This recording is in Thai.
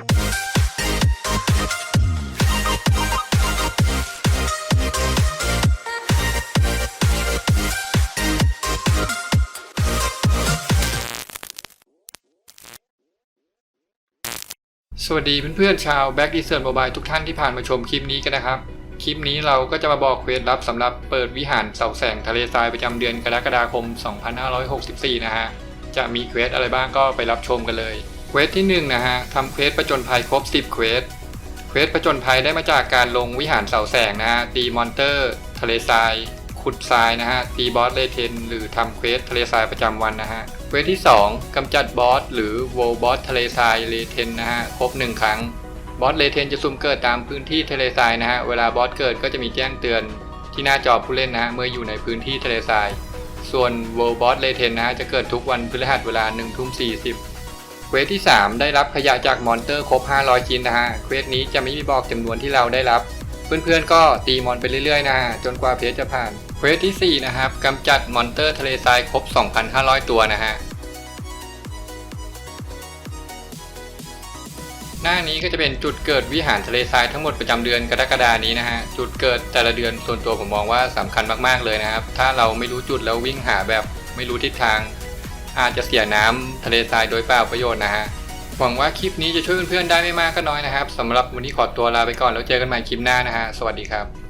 สวัสดีเพื่อนๆชาว Back e a s t e r n Mobile ทุกท่านที่ผ่านมาชมคลิปนี้กันนะครับ คลิปนี้เราก็จะมาบอกเควสลับสำหรับเปิดวิหารเสาแสงทะเลทรายประจำเดือนกรกฎาคม 2564 นะฮะ จะมีเควสอะไรบ้างก็ไปรับชมกันเลย เควสที่1นะฮะทำเควสประจนภัยครบ 10เควสเควสประจนภัยได้มาจากการลงวิหารเสาแสงนะฮะตีมอนเตอร์ ทะเลทราย ขุดทรายนะฮะตีบอสเลเทน หรือทำเควสทะเลทรายประจำวันนะฮะเควสที่ 2กำจัดบอสหรือโวบอสทะเลทรายเลเทนนะฮะครบ 1 ครั้ง บอสเลเทนจะซุ่มเกิดตามพื้นที่ทะเลทรายนะฮะเวลาบอสเกิดก็จะมีแจ้งเตือนที่หน้าจอผู้เล่นนะฮะเมื่ออยู่ในพื้นที่ทะเลทราย ส่วนโวบอสเลเทนนะฮะจะเกิดทุกวันพฤหัสเวลา1ทุ่ม40 เควสที่ 3 ได้รับขยะจากมอนเตอร์ครบ 500 ชิ้นนะฮะ เควสนี้จะไม่มีบอกจำนวนที่เราได้รับ เพื่อนๆก็ตีมอนไปเรื่อยๆนะฮะจนกว่าเพจจะผ่าน เควสที่ 4 นะครับกำจัดมอนเตอร์ทะเลทรายครบ 2,500 ตัวนะฮะ หน้านี้ก็จะเป็นจุดเกิดวิหารทะเลทรายทั้งหมดประจำเดือนกรกฎานี้นะฮะ จุดเกิดแต่ละเดือนส่วนตัวผมมองว่าสำคัญมากๆเลยนะครับ ถ้าเราไม่รู้จุดแล้ววิ่งหาแบบไม่รู้ทิศทาง อาจจะเสียน้ำทะเลทรายโดยเปล่าประโยชน์นะฮะหวังว่าคลิปนี้จะช่วยเพื่อนๆได้ไม่มากก็น้อยนะครับสำหรับวันนี้ขอตัวลาไปก่อนแล้วเจอกันใหม่คลิปหน้านะฮะสวัสดีครับ